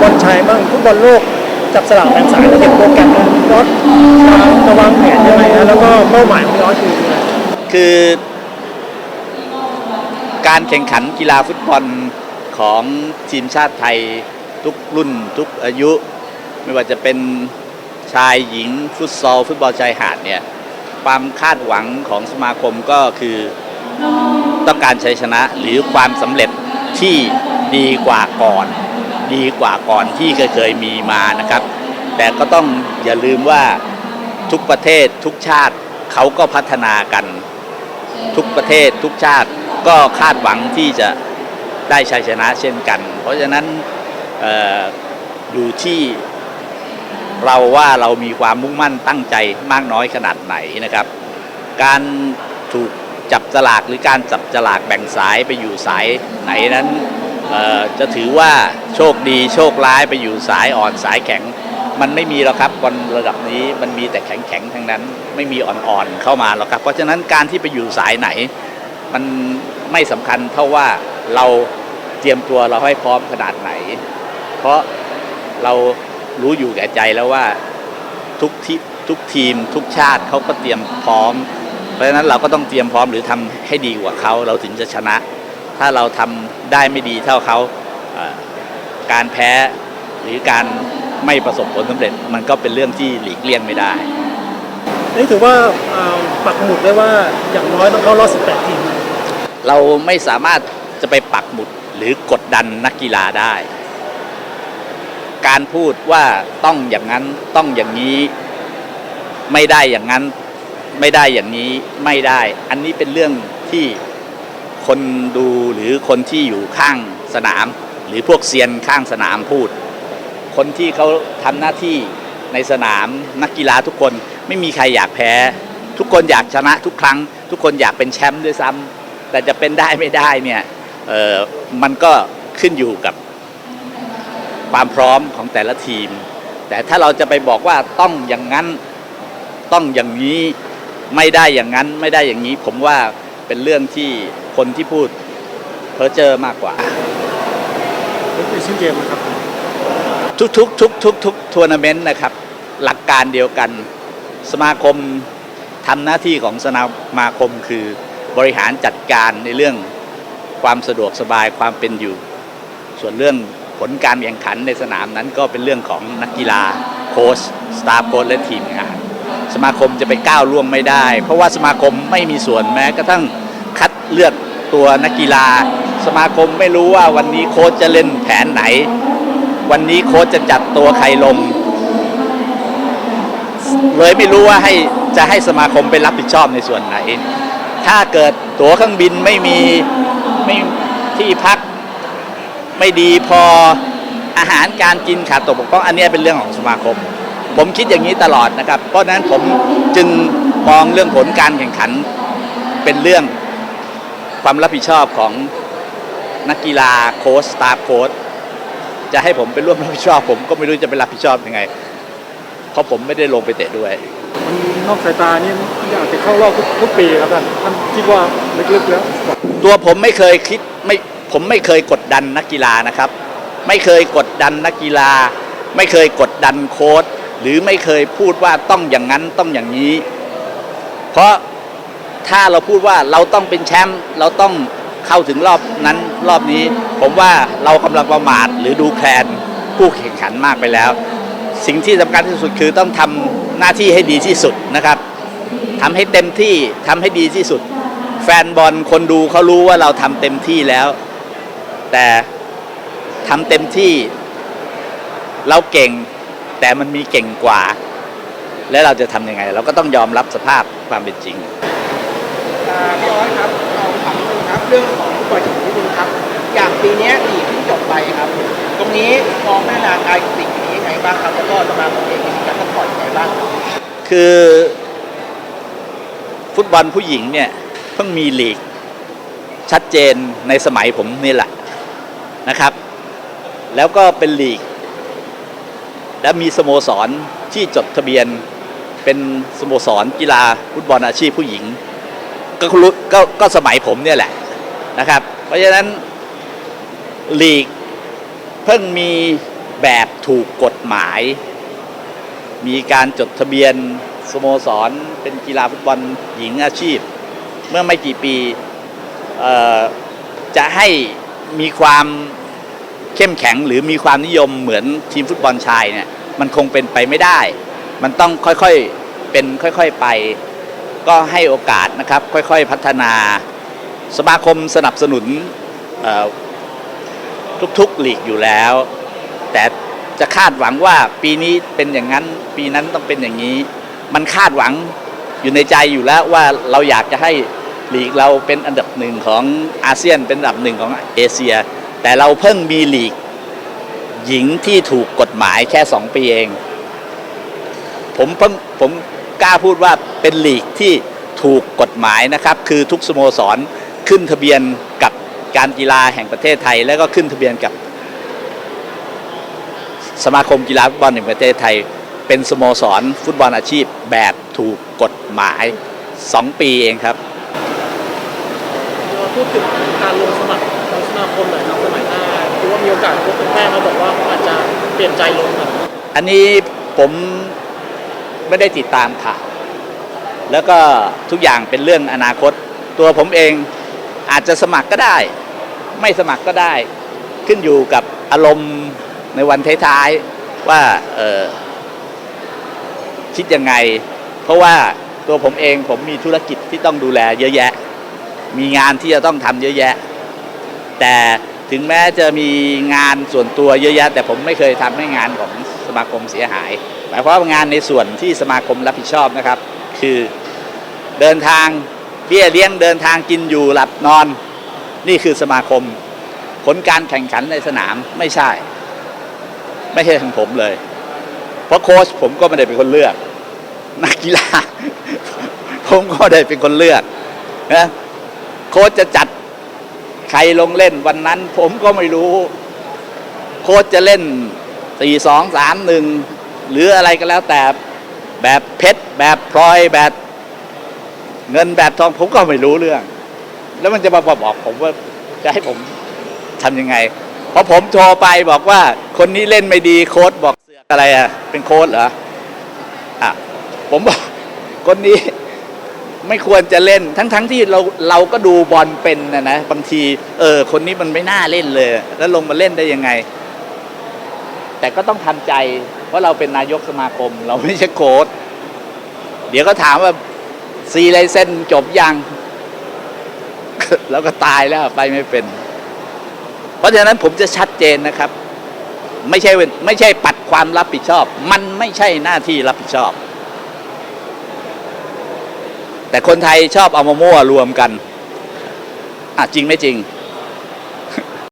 บอลชายบ้างฟุตบอลโลกจับสลากแบ่งสายแล้วเก็บโปรแกรมนะยอดวางจะวางแผนยังไงนะแล้วก็เป้าหมายของยอดคืออะไรคือ การแข่งขันกีฬาฟุตบอลของทีมชาติไทยทุกรุ่นทุกอายุ ไม่ว่าจะเป็นชายหญิงฟุตซอล ฟุตบอลชายหาดเนี่ยความคาดหวังของสมาคมก็คือต้องการชัยชนะหรือความสำเร็จที่ ดีกว่าก่อน ดีกว่าก่อนที่เคยเคยมีมานะครับ แต่ก็ต้องอย่าลืมว่าทุกประเทศทุกชาติเขาก็พัฒนากัน ทุกประเทศทุกชาติก็คาดหวังที่จะได้ชัยชนะเช่นกัน เพราะฉะนั้นอออยู่ที่เราว่าเรามีความมุ่งมั่นตั้งใจมากน้อยขนาดไหนนะครับ การถูกจับสลากหรือการจับสลากแบ่งสายไปอยู่สายไหนนั้น จะถือว่าโชคดีโชคร้ายไปอยู่สายอ่อนสายแข็ง มันไม่มีหรอกครับบอลระดับนี้มันมีแต่แข็งๆทั้งนั้น ไม่มีอ่อนๆเข้ามาหรอกครับ เพราะฉะนั้นการที่ไปอยู่สายไหน มันไม่สำคัญเท่าว่าเราเตรียมตัวเราให้พร้อมขนาดไหน เพราะเรารู้อยู่แก่ใจแล้วว่าทุกทีทุกทีมทุกชาติเขาก็เตรียมพร้อม เพราะฉะนั้นเราก็ต้องเตรียมพร้อมหรือทำให้ดีกว่าเขาเราถึงจะชนะ ถ้าเราทำได้ไม่ดีเท่าเขาเอ่อการแพ้หรือการไม่ประสบผลสำเร็จ มันก็เป็นเรื่องที่หลีกเลี่ยงไม่ได้นี่ถือว่าเอ่อปักหมุดได้ว่าอย่างน้อยต้องเข้ารอบ18 ทีม เราไม่สามารถจะไปปักหมุดหรือกดดันนักกีฬาได้ การพูดว่าต้องอย่างนั้นต้องอย่างนี้ ไม่ได้อย่างนั้น ไม่ได้อย่างนี้ไม่ได้ อันนี้เป็นเรื่องที่ คนดูหรือคนที่อยู่ข้างสนาม หรือพวกเซียนข้างสนามพูด คนที่เขาทำหน้าที่ในสนามนักกีฬาทุกคนไม่มีใครอยากแพ้ ทุกคนอยากชนะทุกครั้ง ทุกคนอยากเป็นแชมป์ด้วยซ้ำแต่จะเป็นได้ไม่ได้เนี่ยเออมันก็ขึ้นอยู่กับความพร้อมของแต่ละทีม แต่ถ้าเราจะไปบอกว่าต้องอย่างนั้นต้องอย่างนี้ไม่ได้อย่างนั้นไม่ได้อย่างนี้ ผมว่า เป็นเรื่องที่คนที่พูดเพ้อเจอมากกว่าเอเชียนเกมนะครับทุกทุกทุกทุกทุกทัวร์นาเมนต์นะครับ หลักการเดียวกัน สมาคมทำหน้าที่ของสมาคมคือบริหารจัดการในเรื่องความสะดวกสบายความเป็นอยู่ ส่วนเรื่องผลการแข่งขันในสนามนั้นก็เป็นเรื่องของนักกีฬาโค้ชสตาฟโค้ชและทีมงาน สมาคมจะไปก้าวล่วงไม่ได้ เพราะว่าสมาคมไม่มีส่วนแม้กระทั่งคัดเลือกตัวนักกีฬา สมาคมไม่รู้ว่าวันนี้โค้ชจะเล่นแผนไหน วันนี้โค้ชจะจัดตัวใครลง เลยไม่รู้ว่าให้จะให้สมาคมไปรับผิดชอบในส่วนไหน ถ้าเกิดตั๋วเครื่องบินไม่มีไม่ที่พักไม่ดีพออาหารการกินขาดตกบกพร่องอันนี้เป็นเรื่องของสมาคม ผมคิดอย่างนี้ตลอดนะครับ เพราะฉะนั้นผมจึงมองเรื่องผลการแข่งขันเป็นเรื่องความรับผิดชอบของนักกีฬาโค้ชสตาฟโค้ชจะให้ผมไปร่วมรับผิดชอบ ผมก็ไม่รู้จะไปรับผิดชอบยังไง เพราะผมไม่ได้ลงไปเตะด้วย มันนอกสายตานี่อยากจะเข้ารอบทุกทุกปีครับท่านท่านคิดว่าลึกๆแล้ว ตัวผมไม่เคยคิดไม่ผมไม่เคยกดดันนักกีฬานะครับ ไม่เคยกดดันนักกีฬา ไม่เคยกดดันโค้ช หรือไม่เคยพูดว่าต้องอย่างนั้นต้องอย่างนี้ เพราะถ้าเราพูดว่าเราต้องเป็นแชมป์เราต้องเข้าถึงรอบนั้นรอบนี้ ผมว่าเรากำลังประมาทหรือดูแคลนผู้แข่งขันมากไปแล้ว สิ่งที่สำคัญที่สุดคือต้องทำหน้าที่ให้ดีที่สุดนะครับทำให้เต็มที่ทำให้ดีที่สุด แฟนบอลคนดูเขารู้ว่าเราทำเต็มที่แล้ว แต่ทำเต็มที่ เราเก่ง แต่มันมีเก่งกว่า แล้วเราจะทำยังไง เราก็ต้องยอมรับสภาพความเป็นจริงอ่าพี่ออสครับเราถามนิดนึงครับ เรื่องของฟุตบอลหญิงนิดนึงครับ อย่างปีเนี้ยลีกเพิ่งจบไปครับ ตรงนี้มองพัฒนาการสิ่งนี้ยังไงบ้างครับแล้วก็สมาคมเองมีการซัพพอร์ตยังไงบ้างครับคือ ฟุตบอลผู้หญิงเนี่ยเพิ่งมีลีก ชัดเจนในสมัยผมนี่แหละนะครับ แล้วก็เป็นลีก และมีสโมสรที่จดทะเบียนเป็นสโมสรกีฬาฟุตบอลอาชีพผู้หญิง ก็รู้ก็ก็สมัยผมเนี่ยแหละนะครับ เพราะฉะนั้นลีกเพิ่งมีแบบถูกกฎหมาย มีการจดทะเบียนสโมสรเป็นกีฬาฟุตบอลหญิงอาชีพ เมื่อไม่กี่ปีจะให้มีความ เข้มแข็งหรือมีความนิยมเหมือนทีมฟุตบอลชายเนี่ยมันคงเป็นไปไม่ได้ มันต้องค่อยๆเป็นค่อยๆไป ก็ให้โอกาสนะครับค่อยๆพัฒนา สมาคมสนับสนุนทุกๆลีกอยู่แล้ว แต่จะคาดหวังว่าปีนี้เป็นอย่างนั้นปีนั้นต้องเป็นอย่างนี้ มันคาดหวังอยู่ในใจอยู่แล้วว่าเราอยากจะให้ลีกเราเป็นอันดับหนึ่งของอาเซียนเป็นอันดับหนึ่งของเอเชีย แต่เราเพิ่งมีลีก หญิงที่ถูกกฎหมายแค่สองปีเอง ผมเพิ่งผมกล้าพูดว่าเป็นลีกที่ถูกกฎหมายนะครับ คือทุกสโมสรขึ้นทะเบียนกับการกีฬาแห่งประเทศไทย แล้วก็ขึ้นทะเบียนกับ สมาคมกีฬาฟุตบอลแห่งประเทศไทย เป็นสโมสรฟุตบอลอาชีพแบบถูกกฎหมาย 2 ปีเองครับ พูดถึงการลงสมัครของสมาคมหน่อยครับสมัยหน้าคิดว่ามีโอกาสพบคุณแป้งเขาบอกว่าเขาอาจจะเปลี่ยนใจลงครับอันนี้ผมไม่ได้ติดตามข่าวแล้วก็ทุกอย่างเป็นเรื่องอนาคต ตัวผมเองอาจจะสมัครก็ได้ ไม่สมัครก็ได้ ขึ้นอยู่กับอารมณ์ในวันท้ายๆว่าเออคิดยังไง เพราะว่าตัวผมเองผมมีธุรกิจที่ต้องดูแลเยอะแยะ มีงานที่จะต้องทำเยอะแยะ แต่ถึงแม้จะมีงานส่วนตัวเยอะแยะ แต่ผมไม่เคยทำให้งานของสมาคมเสียหาย หมายความว่างานในส่วนที่สมาคมรับผิดชอบนะครับ คือเดินทางเบี้ยเลี้ยงเดินทางกินอยู่หลับนอน นี่คือสมาคม ผลการแข่งขันในสนามไม่ใช่ ไม่ใช่ทางผมเลย เพราะโค้ชผมก็ไม่ได้เป็นคนเลือก นักกีฬาผมก็ไม่ได้เป็นคนเลือกนะ โค้ชจะจัดใครลงเล่นวันนั้น ผมก็ไม่รู้ โค้ชจะเล่นสี่สองสามหนึ่งหรืออะไรก็แล้วแต่แบบเพชรแบบพลอยแบบเงินแบบทองผมก็ไม่รู้เรื่อง แล้วมันจะมาบอกผมว่าจะให้ผมทำยังไงพอผมโทรไปบอกว่า คนนี้เล่นไม่ดีโค้ชบอกเสือกอะไรอะเป็นโค้ชเหรออะผมบอกคนนี้ ไม่ควรจะเล่น ทั้งๆทที่เราเราก็ดูบอลเป็นนะนะบางที เออ คนนี้มันไม่น่าเล่นเลย แล้วลงมาเล่นได้ยังไง แต่ก็ต้องทำใจ เพราะเราเป็นนายกสมาคม เราไม่ใช่โค้ชเดี๋ยวก็ถามว่าซีไรเส้นจบยัง แล้วก็ตายแล้วไปไม่เป็น เพราะฉะนั้นผมจะชัดเจนนะครับ ไม่ใช่ไม่ใช่ปัดความรับผิดชอบ มันไม่ใช่หน้าที่รับผิดชอบ แต่คนไทยชอบเอามามั่วรวมกันอะจริงไม่จริง